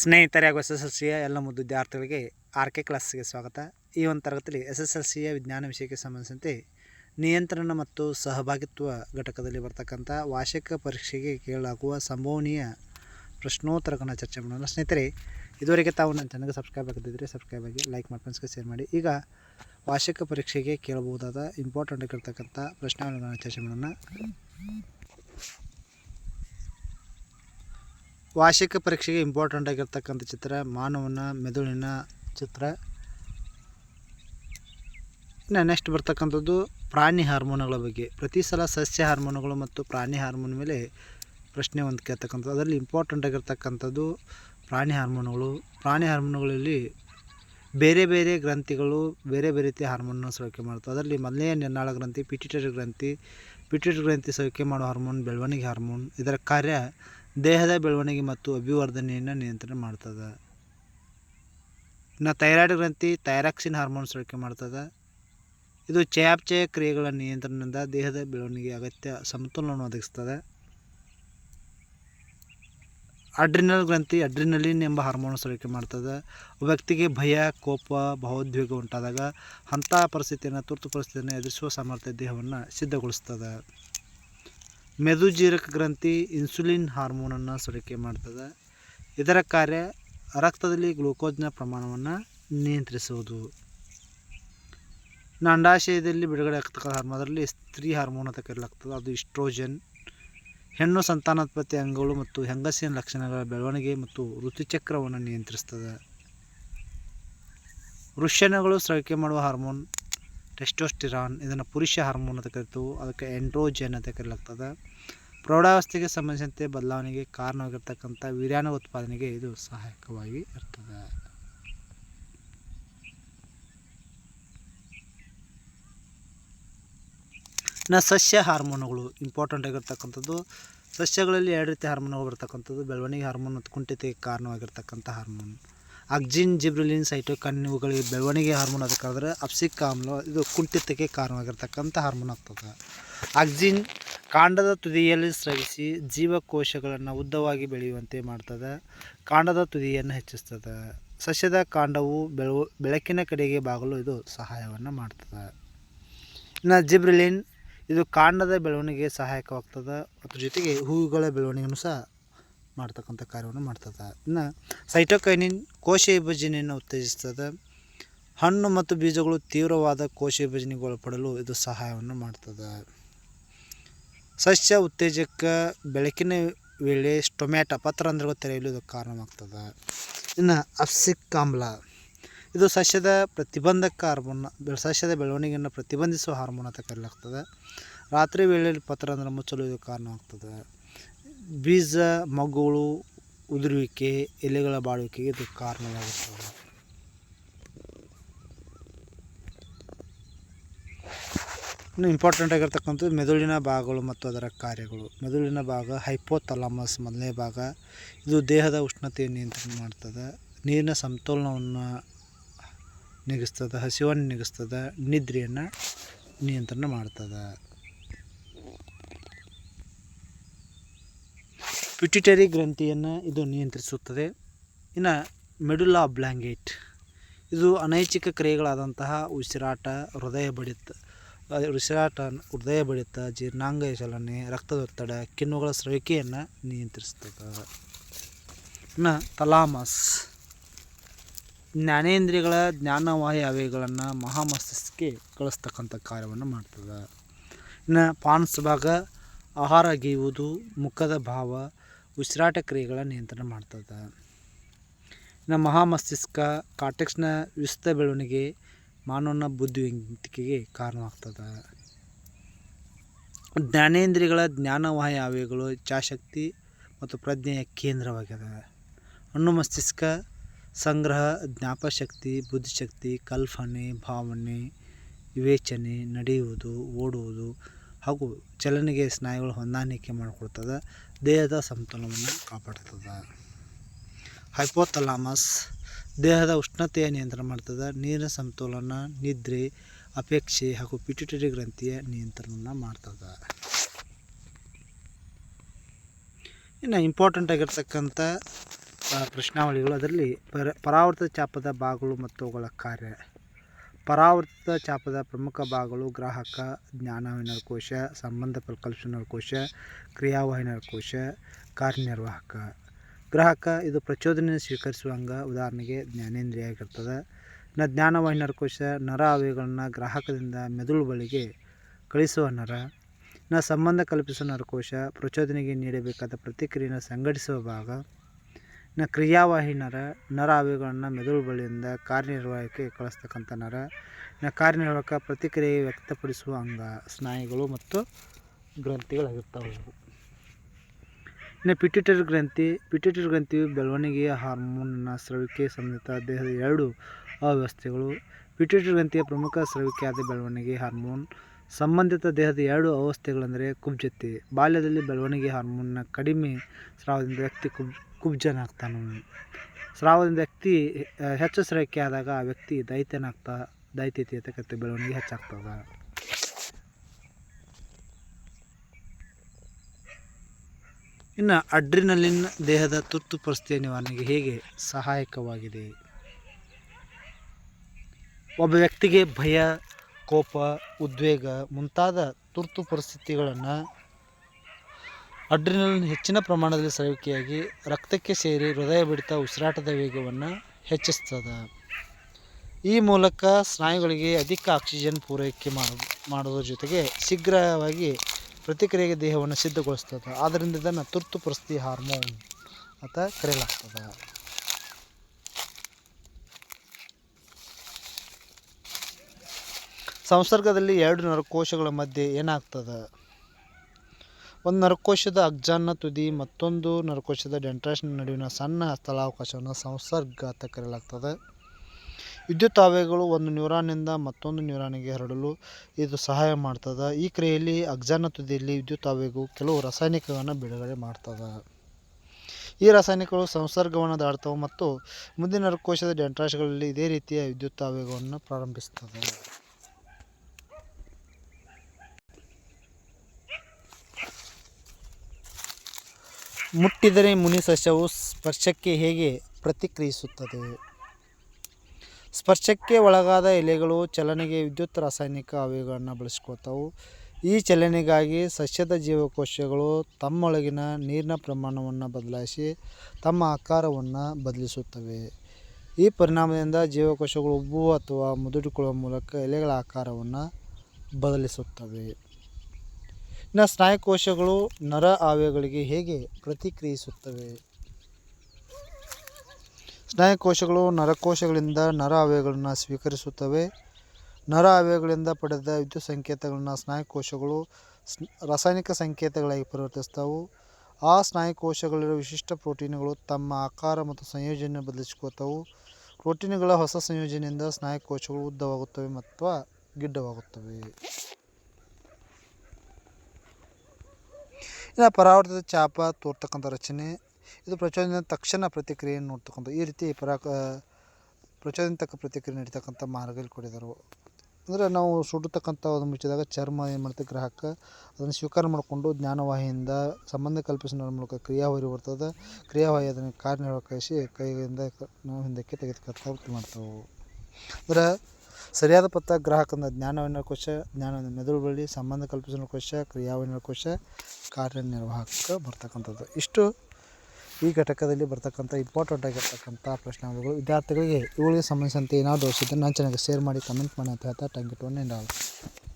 ಸ್ನೇಹಿತರೆ ಹಾಗೂ S S L ಸಿಯ ಎಲ್ಲ ಮುದ್ದು ವಿದ್ಯಾರ್ಥಿಗಳಿಗೆ ಆರ್ ಕೆ ಕ್ಲಾಸ್ಗೆ ಸ್ವಾಗತ. ಈ ಒಂದು ತರಗತಿಯಲ್ಲಿ ಎಸ್ ಎಸ್ ಎಲ್ ಸಿಯ ವಿಜ್ಞಾನ ವಿಷಯಕ್ಕೆ ಸಂಬಂಧಿಸಿದಂತೆ ನಿಯಂತ್ರಣ ಮತ್ತು ಸಹಭಾಗಿತ್ವ ಘಟಕದಲ್ಲಿ ಬರ್ತಕ್ಕಂಥ ವಾರ್ಷಿಕ ಪರೀಕ್ಷೆಗೆ ಕೇಳಲಾಗುವ ಸಂಭವನೀಯ ಪ್ರಶ್ನೋತ್ತರಗಳನ್ನು ಚರ್ಚೆ ಮಾಡೋಣ. ಸ್ನೇಹಿತರೆ, ಇದುವರೆಗೆ ತಾವು ನನ್ನ ಚಾನಲ್ಗೆ ಸಬ್ಸ್ಕ್ರೈಬ್ ಆಗದಿದ್ದರೆ ಸಬ್ಸ್ಕ್ರೈಬ್ ಆಗಿ ಲೈಕ್ ಮಾಡಿ ಫ್ರೆಂಡ್ಸ್ಗೆ ಶೇರ್ ಮಾಡಿ. ಈಗ ವಾರ್ಷಿಕ ಪರೀಕ್ಷೆಗೆ ಕೇಳಬಹುದಾದ ಇಂಪಾರ್ಟೆಂಟ್ ಆಗಿರ್ತಕ್ಕಂಥ ಪ್ರಶ್ನೆಗಳನ್ನು ಚರ್ಚೆ ಮಾಡೋಣ. ವಾರ್ಷಿಕ ಪರೀಕ್ಷೆಗೆ ಇಂಪಾರ್ಟೆಂಟ್ ಆಗಿರ್ತಕ್ಕಂಥ ಚಿತ್ರ, ಮಾನವನ ಮೆದುಳಿನ ಚಿತ್ರ. ಇನ್ನು ನೆಕ್ಸ್ಟ್ ಬರ್ತಕ್ಕಂಥದ್ದು ಪ್ರಾಣಿ ಹಾರ್ಮೋನುಗಳ ಬಗ್ಗೆ. ಪ್ರತಿ ಸಲ ಸಸ್ಯ ಹಾರ್ಮೋನುಗಳು ಮತ್ತು ಪ್ರಾಣಿ ಹಾರ್ಮೋನ್ ಮೇಲೆ ಪ್ರಶ್ನೆ ಒಂದು ಕೇಳ್ತಕ್ಕಂಥದ್ದು. ಅದರಲ್ಲಿ ಇಂಪಾರ್ಟೆಂಟ್ ಆಗಿರ್ತಕ್ಕಂಥದ್ದು ಪ್ರಾಣಿ ಹಾರ್ಮೋನುಗಳು. ಪ್ರಾಣಿ ಹಾರ್ಮೋನುಗಳಲ್ಲಿ ಬೇರೆ ಬೇರೆ ಗ್ರಂಥಿಗಳು ಬೇರೆ ಬೇರೆ ರೀತಿಯ ಹಾರ್ಮೋನನ್ನು ಸೋರಿಕೆ ಮಾಡ್ತವೆ ಅದರಲ್ಲಿ ಮೊದಲನೇ ನೆನ್ನಾಳ ಗ್ರಂಥಿ ಪಿಟಿಟರಿ ಗ್ರಂಥಿ. ಪಿಟಿಟರಿ ಗ್ರಂಥಿ ಸೋರಿಕೆ ಮಾಡೋ ಹಾರ್ಮೋನ್ ಬೆಳವಣಿಗೆ ಹಾರ್ಮೋನ್. ಇದರ ಕಾರ್ಯ ದೇಹದ ಬೆಳವಣಿಗೆ ಮತ್ತು ಅಭಿವರ್ಧನೆಯನ್ನು ನಿಯಂತ್ರಣ ಮಾಡ್ತದೆ. ಇನ್ನು ಥೈರಾಯ್ಡ್ ಗ್ರಂಥಿ ಥೈರಾಕ್ಸಿನ್ ಹಾರ್ಮೋನ್ ಸೋರಿಕೆ ಮಾಡ್ತದೆ. ಇದು ಚಯಾಪಚಯ ಕ್ರಿಯೆಗಳ ನಿಯಂತ್ರಣದಿಂದ ದೇಹದ ಬೆಳವಣಿಗೆ ಅಗತ್ಯ ಸಮತೋಲನವನ್ನು ಒದಗಿಸ್ತದೆ. ಅಡ್ರಿನಲ್ ಗ್ರಂಥಿ ಅಡ್ರಿನಲಿನ್ ಎಂಬ ಹಾರ್ಮೋನ್ ಸೋರಿಕೆ ಮಾಡ್ತದೆ. ವ್ಯಕ್ತಿಗೆ ಭಯ, ಕೋಪ, ಭಾವೋದ್ವೇಗ ಉಂಟಾದಾಗ ಅಂತಹ ಪರಿಸ್ಥಿತಿಯನ್ನು ತುರ್ತು ಪರಿಸ್ಥಿತಿಯನ್ನು ಎದುರಿಸುವ ಸಾಮರ್ಥ್ಯ ದೇಹವನ್ನು ಸಿದ್ಧಗೊಳಿಸ್ತದೆ. ಮೆದುಜೀರಕ ಗ್ರಂಥಿ ಇನ್ಸುಲಿನ್ ಹಾರ್ಮೋನನ್ನು ಸೋರಿಕೆ ಮಾಡ್ತದೆ. ಇದರ ಕಾರ್ಯ ರಕ್ತದಲ್ಲಿ ಗ್ಲೂಕೋಸ್ನ ಪ್ರಮಾಣವನ್ನು ನಿಯಂತ್ರಿಸುವುದು. ಅಂಡಾಶಯದಲ್ಲಿ ಬಿಡುಗಡೆ ಆಗ್ತಕ್ಕಂಥ ಹಾರ್ಮೋನ್ ಅದರಲ್ಲಿ ಸ್ತ್ರೀ ಹಾರ್ಮೋನ್ ಅಂತ ಕರೆಯಲಾಗ್ತದೆ ಅದು ಇಸ್ಟ್ರೋಜನ್. ಹೆಣ್ಣು ಸಂತಾನೋತ್ಪತ್ತಿ ಅಂಗಗಳು ಮತ್ತು ಹೆಂಗಸಿನ ಲಕ್ಷಣಗಳ ಬೆಳವಣಿಗೆ ಮತ್ತು ಋತುಚಕ್ರವನ್ನು ನಿಯಂತ್ರಿಸ್ತದೆ. ವೃಷಣಗಳು ಸ್ರವಿಕೆ ಮಾಡುವ ಹಾರ್ಮೋನ್ ಟೆಸ್ಟೋಸ್ಟಿರಾನ್ ಇದನ್ನು ಪುರುಷ ಹಾರ್ಮೋನ್ ಅಂತ ಕರಿತೀವಿ. ಅದಕ್ಕೆ ಎಂಡ್ರೋಜೆನ್ ಅಂತ ಕರೆಯಲಾಗ್ತದೆ ಪ್ರೌಢಾವಸ್ಥೆಗೆ ಸಂಬಂಧಿಸಿದಂತೆ ಬದಲಾವಣೆಗೆ ಕಾರಣವಾಗಿರ್ತಕ್ಕಂಥ ವೀರ್ಯಾಣು ಉತ್ಪಾದನೆಗೆ ಇದು ಸಹಾಯಕವಾಗಿ ಇರ್ತದೆ. ಇನ್ನು ಸಸ್ಯ ಹಾರ್ಮೋನುಗಳು ಇಂಪಾರ್ಟೆಂಟ್ ಆಗಿರ್ತಕ್ಕಂಥದ್ದು. ಸಸ್ಯಗಳಲ್ಲಿ ಎರಡು ರೀತಿ ಹಾರ್ಮೋನುಗಳು ಬರ್ತಕ್ಕಂಥದ್ದು. ಬೆಳವಣಿಗೆ ಹಾರ್ಮೋನ್ ಮತ್ತು ಕುಂಠಿತಕ್ಕೆ ಕಾರಣವಾಗಿರ್ತಕ್ಕಂಥ ಹಾರ್ಮೋನ್ ಅಕ್ಜಿನ್ ಜಿಬ್ರಿಲಿನ್, ಸೈಟೋಕನ್ ಇವುಗಳಿಗೆ ಬೆಳವಣಿಗೆ ಹಾರ್ಮೋನ್ ಅದಕ್ಕಾದ್ರೆ ಅಪ್ಸಿಕ್ ಆಮ್ಲ ಇದು ಕುಂಠಿತಕ್ಕೆ ಕಾರಣವಾಗಿರ್ತಕ್ಕಂಥ ಹಾರ್ಮೋನ್ ಆಗ್ತದೆ. ಆಕ್ಸಿನ್ ಕಾಂಡದ ತುದಿಯಲ್ಲಿ ಸ್ರವಿಸಿ ಜೀವಕೋಶಗಳನ್ನು ಉದ್ದವಾಗಿ ಬೆಳೆಯುವಂತೆ ಮಾಡ್ತದೆ. ಕಾಂಡದ ತುದಿಯನ್ನು ಹೆಚ್ಚಿಸ್ತದೆ. ಸಸ್ಯದ ಕಾಂಡವು ಬೆಳವು ಬೆಳಕಿನ ಕಡೆಗೆ ಬಾಗಲು ಇದು ಸಹಾಯವನ್ನು ಮಾಡ್ತದೆ. ಇನ್ನು ಜಿಬ್ರಿಲಿನ್ ಇದು ಕಾಂಡದ ಬೆಳವಣಿಗೆಗೆ ಸಹಾಯಕವಾಗ್ತದೆ. ಅದ್ರ ಜೊತೆಗೆ ಹೂವುಗಳ ಬೆಳವಣಿಗೆನೂ ಸಹ ಮಾಡ್ತಕ್ಕಂಥ ಕಾರ್ಯವನ್ನು ಮಾಡ್ತದೆ. ಇನ್ನು ಸೈಟೋಕೈನಿನ್ ಕೋಶ ವಿಭಜನೆಯನ್ನು ಉತ್ತೇಜಿಸ್ತದೆ. ಹಣ್ಣು ಮತ್ತು ಬೀಜಗಳು ತೀವ್ರವಾದ ಕೋಶ ವಿಭಜನೆಗೆ ಒಳಪಡಲು ಇದು ಸಹಾಯವನ್ನು ಮಾಡ್ತದೆ. ಸಸ್ಯ ಉತ್ತೇಜಕ ಬೆಳಕಿನ ವೇಳೆ ಸ್ಟೊಮ್ಯಾಟ ಪತ್ರರಂಧ್ರಗಳು ತೆರೆಯಲು ಇದು ಕಾರಣವಾಗ್ತದೆ. ಇನ್ನು ಅಪ್ಸಿಕ್ ಆಮ್ಲ. ಇದು ಸಸ್ಯದ ಪ್ರತಿಬಂಧಕ ಹಾರ್ಮೋನ್ ಸಸ್ಯದ ಬೆಳವಣಿಗೆಯನ್ನು ಪ್ರತಿಬಂಧಿಸುವ ಹಾರ್ಮೋನ್ ಅಂತ ಕರೆಯಲಾಗ್ತದೆ ರಾತ್ರಿ ವೇಳೆಯಲ್ಲಿ ಪತ್ರ ಅಂದ್ರೆ ಮುಚ್ಚಲು ಇದು ಕಾರಣವಾಗ್ತದೆ. ಬೀಜ ಮಗ್ಗುಗಳು ಉದುರುವಿಕೆ, ಎಲೆಗಳ ಬಾಳುವಿಕೆಗೆ ಇದು ಕಾರಣವಾಗುತ್ತದೆ. ಇನ್ನು ಇಂಪಾರ್ಟೆಂಟ್ ಆಗಿರ್ತಕ್ಕಂಥದ್ದು ಮೆದುಳಿನ ಭಾಗಗಳು ಮತ್ತು ಅದರ ಕಾರ್ಯಗಳು. ಮೆದುಳಿನ ಭಾಗ ಹೈಪೋಥಲಾಮಸ್ ಮೊದಲನೇ ಭಾಗ. ಇದು ದೇಹದ ಉಷ್ಣತೆಯನ್ನು ನಿಯಂತ್ರಣ ಮಾಡ್ತದೆ. ನೀರಿನ ಸಮತೋಲನವನ್ನು ನಿಗಿಸ್ತದೆ, ಹಸಿವನ್ನು ನಿಗಿಸ್ತದೆ, ನಿದ್ರೆಯನ್ನು ನಿಯಂತ್ರಣ ಮಾಡ್ತದೆ. ಪಿಟ್ಯುಟರಿ ಗ್ರಂಥಿಯನ್ನು ಇದು ನಿಯಂತ್ರಿಸುತ್ತದೆ. ಇನ್ನು ಮೆಡುಲಾ ಬ್ಲ್ಯಾಂಗೆಟ್ ಇದು ಅನೈಚ್ಛಿಕ ಕ್ರಿಯೆಗಳಾದಂತಹ ಉಸಿರಾಟ, ಹೃದಯ ಬಡಿತ ಉಸಿರಾಟ, ಹೃದಯ ಬಡಿತ, ಜೀರ್ಣಾಂಗ ಚಲನೆ ರಕ್ತದೊತ್ತಡ ಕಿಣ್ಣುಗಳ ಸ್ರವಿಕೆಯನ್ನು ನಿಯಂತ್ರಿಸ್ತದೆ ಇನ್ನು ತಲಾಮಸ್ ಜ್ಞಾನೇಂದ್ರಿಯಗಳ ಜ್ಞಾನವಾಹಿ ಅವಯಗಳನ್ನು ಮಹಾಮಸ್ತಿಷ್ಕಕ್ಕೆ ಕಳಿಸ್ತಕ್ಕಂಥ ಕಾರ್ಯವನ್ನು ಮಾಡ್ತದೆ. ಇನ್ನು ಪಾನ್ಸ್ ಭಾಗ ಆಹಾರ ಗೀವುದು ಮುಖದ ಭಾವ ಉಸಿರಾಟ ಕ್ರಿಯೆಗಳ ನಿಯಂತ್ರಣ ಮಾಡ್ತದೆ. ಇನ್ನು ಮಹಾಮಸ್ತಿಷ್ಕ ಕಾಟೆಕ್ಸ್ನ ವಿಸ್ತೃತ ಬೆಳವಣಿಗೆ ಮಾನವನ ಬುದ್ಧಿವಂತಿಕೆಗೆ ಕಾರಣವಾಗ್ತದೆ. ಜ್ಞಾನೇಂದ್ರಿಯಗಳ ಜ್ಞಾನವಾಹಿ ಅವಯಗಳು ಇಚ್ಛಾಶಕ್ತಿ ಮತ್ತು ಪ್ರಜ್ಞೆಯ ಕೇಂದ್ರವಾಗಿದೆ ಹಣ್ಣು ಮಸ್ತಿಷ್ಕ ಸಂಗ್ರಹ, ಜ್ಞಾಪಶಕ್ತಿ, ಬುದ್ಧಿಶಕ್ತಿ, ಕಲ್ಪನೆ, ಭಾವನೆ, ವಿವೇಚನೆ, ನಡೆಯುವುದು, ಓಡುವುದು ಹಾಗೂ ಚಲನೆಗೆ ಸ್ನಾಯುಗಳು ಹೊಂದಾಣಿಕೆ ಮಾಡಿಕೊಡ್ತದೆ. ದೇಹದ ಸಮತೋಲನವನ್ನು ಕಾಪಾಡ್ತದೆ. ಹೈಪೋಥಲಾಮಸ್ ದೇಹದ ಉಷ್ಣತೆಯ ನಿಯಂತ್ರಣ ಮಾಡ್ತದೆ. ನೀರಿನ ಸಮತೋಲನ, ನಿದ್ರೆ, ಅಪೇಕ್ಷೆ ಹಾಗೂ ಪಿಟ್ಯುಟರಿ ಗ್ರಂಥಿಯ ನಿಯಂತ್ರಣವನ್ನು ಮಾಡ್ತದೆ. ಇನ್ನು ಇಂಪಾರ್ಟೆಂಟ್ ಆಗಿರ್ತಕ್ಕಂಥ ಪ್ರಶ್ನಾವಳಿಗಳು. ಅದರಲ್ಲಿ ಪರ ಪರಾವರ್ತಿತ ಚಾಪದ ಭಾಗಗಳು ಮತ್ತು ಅವುಗಳ ಕಾರ್ಯ. ಪರಾವರ್ತಿತ ಚಾಪದ ಪ್ರಮುಖ ಭಾಗಗಳು ಗ್ರಾಹಕ ಜ್ಞಾನವಾಹಿನ ಕೋಶ ಸಂಬಂಧ ಕ್ರಿಯಾವಹಿನರ ಕೋಶ ಕಾರ್ಯನಿರ್ವಾಹಕ. ಗ್ರಾಹಕ, ಇದು ಪ್ರಚೋದನೆ ಸ್ವೀಕರಿಸುವ ಅಂಗ, ಉದಾಹರಣೆಗೆ ಜ್ಞಾನೇಂದ್ರಿಯ ಆಗಿರ್ತದೆ ಇನ್ನು ನರ ಅವಯಗಳನ್ನು ಗ್ರಾಹಕದಿಂದ ಮೆದುಳು ಬಳಿಗೆ ಕಳಿಸುವ ನರ. ಇನ್ನು ಸಂಬಂಧ ಕಲ್ಪಿಸುವ ನರಕೋಶ, ಪ್ರಚೋದನೆಗೆ ನೀಡಬೇಕಾದ ಪ್ರತಿಕ್ರಿಯೆಯನ್ನು ಸಂಘಟಿಸುವ ಭಾಗ. ಇನ್ನು ಕ್ರಿಯಾವಾಹಿ ನರ ನರ ಅವಯವಗಳನ್ನು ಮೆದುಳು ಬಳಿಯಿಂದ ಕಾರ್ಯನಿರ್ವಾಹಕ್ಕೆ ಕಳಿಸ್ತಕ್ಕಂಥ ನರ. ಇನ್ನು ಕಾರ್ಯನಿರ್ವಾಹಕ ಪ್ರತಿಕ್ರಿಯೆ ವ್ಯಕ್ತಪಡಿಸುವ ಅಂಗ, ಸ್ನಾಯುಗಳು ಮತ್ತು ಗ್ರಂಥಿಗಳಾಗಿರ್ತಾವೆ ಇವು. ಇನ್ನು ಪಿಟ್ಯೂಟರಿ ಗ್ರಂಥಿ, ಪಿಟ್ಯೂಟರಿ ಗ್ರಂಥಿಯು ಬೆಳವಣಿಗೆಯ ಹಾರ್ಮೋನ್ನ ಸ್ರವಿಕೆ ಸಂಬಂಧಿತ ದೇಹದ ಎರಡು ಅವ್ಯವಸ್ಥೆಗಳು. ಪಿಟ್ಯೂಟರಿ ಗ್ರಂಥಿಯ ಪ್ರಮುಖ ಸ್ರವಿಕೆಯಾದ ಬೆಳವಣಿಗೆ ಹಾರ್ಮೋನ್, ಸಂಬಂಧಿತ ದೇಹದ ಎರಡು ಅವಸ್ಥೆಗಳೆಂದರೆ ಕುಬ್ಜತೆ. ಬಾಲ್ಯದಲ್ಲಿ ಬೆಳವಣಿಗೆ ಹಾರ್ಮೋನ್ನ ಕಡಿಮೆ ಸ್ರಾವದಿಂದ ವ್ಯಕ್ತಿ ಕುಬ್ ಕುಬ್ಜನಾಗ್ತಾನೆ ಸ್ರಾವದಿಂದ ವ್ಯಕ್ತಿ ಹೆಚ್ಚು ಸ್ರವಿಕೆ ಆದಾಗ ಆ ವ್ಯಕ್ತಿ ದೈತ್ಯನಾಗ್ತಾ ದೈತ್ಯತೆ ಬೆಳವಣಿಗೆ ಹೆಚ್ಚಾಗ್ತದೆ. ಇನ್ನು ಅಡ್ರಿನಲಿನ್ ದೇಹದ ತುರ್ತು ಪರಿಸ್ಥಿತಿಯ ನಿವಾರಣೆಗೆ ಹೇಗೆ ಸಹಾಯಕವಾಗಿದೆ? ಒಬ್ಬ ವ್ಯಕ್ತಿಗೆ ಭಯ, ಕೋಪ, ಉದ್ವೇಗ ಮುಂತಾದ ತುರ್ತು ಪರಿಸ್ಥಿತಿಗಳನ್ನು ಅಡ್ರಿನಲಿನ್ ಹೆಚ್ಚಿನ ಪ್ರಮಾಣದಲ್ಲಿ ಸ್ರವಿಕೆಯಾಗಿ ರಕ್ತಕ್ಕೆ ಸೇರಿ ಹೃದಯ ಬಡಿತ ಉಸಿರಾಟದ ವೇಗವನ್ನು ಹೆಚ್ಚಿಸ್ತದ. ಈ ಮೂಲಕ ಸ್ನಾಯುಗಳಿಗೆ ಅಧಿಕ ಆಕ್ಸಿಜನ್ ಪೂರೈಕೆ ಮಾಡ ಮಾಡೋದ್ರ ಜೊತೆಗೆ ಶೀಘ್ರವಾಗಿ ಪ್ರತಿಕ್ರಿಯೆಗೆ ದೇಹವನ್ನು ಸಿದ್ಧಗೊಳಿಸ್ತದ. ಆದ್ದರಿಂದ ಇದನ್ನು ತುರ್ತು ಪರಿಸ್ಥಿತಿ ಹಾರ್ಮೋನ್ ಅಂತ ಕರೆಯಲಾಗ್ತದ. ಸಂಸರ್ಗದಲ್ಲಿ ಎರಡು ನರಕೋಶಗಳ ಮಧ್ಯೆ ಏನಾಗ್ತದೆ? ಒಂದು ನರಕೋಶದ ಅಗ್ಜಾನ್ನ ತುದಿ, ಮತ್ತೊಂದು ನರಕೋಶದ ಡೆಂಟ್ರಾಸ್ನ ನಡುವಿನ ಸಣ್ಣ ಸ್ಥಳಾವಕಾಶವನ್ನು ಸಂಸರ್ಗ ಅಂತ ಕರೆಯಲಾಗ್ತದೆ ವಿದ್ಯುತ್ ಆವೇಗಗಳು ಒಂದು ನ್ಯೂರಾನಿಂದ ಮತ್ತೊಂದು ನ್ಯೂರಾನಿಗೆ ಹರಡಲು ಇದು ಸಹಾಯ ಮಾಡ್ತದೆ. ಈ ಕ್ರಿಯೆಯಲ್ಲಿ ಅಗ್ಜಾನ ತುದಿಯಲ್ಲಿ ವಿದ್ಯುತ್ ಆವೇಗವು ಕೆಲವು ರಾಸಾಯನಿಕಗಳನ್ನು ಬಿಡುಗಡೆ ಮಾಡ್ತದೆ. ಈ ರಾಸಾಯನಿಕಗಳು ಸಂಸರ್ಗವನ್ನು ದಾಡ್ತವೆ ಮತ್ತು ಮುಂದಿನ ನರಕೋಶದ ಡೆಂಟ್ರಾಶ್ಗಳಲ್ಲಿ ಇದೇ ರೀತಿಯ ವಿದ್ಯುತ್ ಆವೇಗವನ್ನು ಪ್ರಾರಂಭಿಸ್ತದೆ. ಮುಟ್ಟಿದರೆ ಮುನಿ ಸಸ್ಯವು ಸ್ಪರ್ಶಕ್ಕೆ ಹೇಗೆ ಪ್ರತಿಕ್ರಿಯಿಸುತ್ತದೆ? ಸ್ಪರ್ಶಕ್ಕೆ ಒಳಗಾದ ಎಲೆಗಳು ಚಲನೆಗೆ ವಿದ್ಯುತ್ ರಾಸಾಯನಿಕ ಅವಯುಗಳನ್ನು ಬಳಸ್ಕೊಳ್ತಾವು. ಈ ಚಲನೆಗಾಗಿ ಸಸ್ಯದ ಜೀವಕೋಶಗಳು ತಮ್ಮೊಳಗಿನ ನೀರಿನ ಪ್ರಮಾಣವನ್ನು ಬದಲಾಯಿಸಿ ತಮ್ಮ ಆಕಾರವನ್ನು ಬದಲಿಸುತ್ತವೆ. ಈ ಪರಿಣಾಮದಿಂದ ಜೀವಕೋಶಗಳು ಉಬ್ಬುವ ಅಥವಾ ಮುದುಡಿಕೊಳ್ಳುವ ಮೂಲಕ ಎಲೆಗಳ ಆಕಾರವನ್ನು ಬದಲಿಸುತ್ತವೆ. ಇನ್ನು ಸ್ನಾಯುಕೋಶಗಳು ನರ ಆವ್ಯಗಳಿಗೆ ಹೇಗೆ ಪ್ರತಿಕ್ರಿಯಿಸುತ್ತವೆ? ಸ್ನಾಯುಕೋಶಗಳು ನರಕೋಶಗಳಿಂದ ನರ ಆವೇಗಗಳನ್ನು ಸ್ವೀಕರಿಸುತ್ತವೆ. ನರ ಆವೇಗಗಳಿಂದ ಪಡೆದ ವಿದ್ಯುತ್ ಸಂಕೇತಗಳನ್ನು ಸ್ನಾಯುಕೋಶಗಳು ರಾಸಾಯನಿಕ ಸಂಕೇತಗಳಾಗಿ ಪರಿವರ್ತಿಸ್ತವು ಆ ಸ್ನಾಯುಕೋಶಗಳಿರುವ ವಿಶಿಷ್ಟ ಪ್ರೋಟೀನ್ಗಳು ತಮ್ಮ ಆಕಾರ ಮತ್ತು ಸಂಯೋಜನೆ ಬದಲಿಸಿಕೊಳ್ತವು ಪ್ರೋಟೀನ್ಗಳ ಹೊಸ ಸಂಯೋಜನೆಯಿಂದ ಸ್ನಾಯುಕೋಶಗಳು ಉದ್ದವಾಗುತ್ತವೆ ಮತ್ತು ಗಿಡ್ಡವಾಗುತ್ತವೆ. ಇನ್ನು ಪರಾವರ್ತಿತ ಚಾಪ ತೋರ್ತಕ್ಕಂಥ ರಚನೆ, ಇದು ಪ್ರಚೋದನೆ ತಕ್ಷಣ ಪ್ರತಿಕ್ರಿಯೆಯನ್ನು ನೋಡ್ತಕ್ಕಂಥ, ಈ ರೀತಿ ಪರಾ ಪ್ರಚೋದನೆ ತಕ್ಕ ಪ್ರತಿಕ್ರಿಯೆ ನೀಡ್ತಕ್ಕಂಥ ಮಾರ್ಗಗಳು ಕೊಡಿದರು. ಅಂದರೆ ನಾವು ಸುಡತಕ್ಕಂಥ ಒಂದು ಮುಚ್ಚಿದಾಗ ಚರ್ಮ ಏನು ಮಾಡುತ್ತೆ, ಗ್ರಾಹಕ ಅದನ್ನು ಸ್ವೀಕಾರ ಮಾಡಿಕೊಂಡು ಜ್ಞಾನವಾಹಿಯಿಂದ ಸಂಬಂಧ ಕಲ್ಪಿಸುವ ಮೂಲಕ ಕ್ರಿಯಾವಾಹಿ ಬರ್ತದೆ ಕ್ರಿಯಾವಾಹಿ ಅದನ್ನು ಕಾರ್ಯನಿರ್ವಹಿಸಿ ಕೈಯಿಂದ ನಾವು ಹಿಂದಕ್ಕೆ ತೆಗೆದುಕೊಳ್ತಾ ಮಾಡ್ತಾವೆ. ಅಂದ್ರೆ ಸರಿಯಾದ ಪತ್ತ ಗ್ರಾಹಕನ ಜ್ಞಾನವಿನ ಕೋಶ, ಜ್ಞಾನವನ್ನು ಮೆದುಳು ಬಳ್ಳಿ, ಸಂಬಂಧ ಕಲ್ಪಿಸುವ ಕೋಶ, ಕ್ರಿಯಾವಿನ ಕೋಶ, ಕಾರ್ಯನಿರ್ವಾಹಕ ಬರ್ತಕ್ಕಂಥದ್ದು. ಇಷ್ಟು ಈ ಘಟಕದಲ್ಲಿ ಬರ್ತಕ್ಕಂಥ ಇಂಪಾರ್ಟೆಂಟ್ ಆಗಿರ್ತಕ್ಕಂಥ ಪ್ರಶ್ನೆಗಳು ವಿದ್ಯಾರ್ಥಿಗಳಿಗೆ ಇವುಗಳಿಗೆ ಸಂಬಂಧಿಸಿದಂತೆ ಏನಾದರೂ ದೋಷ ಇದ್ದರೆ ನಾನು ಚೆನ್ನಾಗಿ ಶೇರ್ ಮಾಡಿ ಕಮೆಂಟ್ ಮಾಡಿ ಅಂತ ಹೇಳ್ತಾ ಟ್ಯಾಂಕ್ ಇಟ್ಟು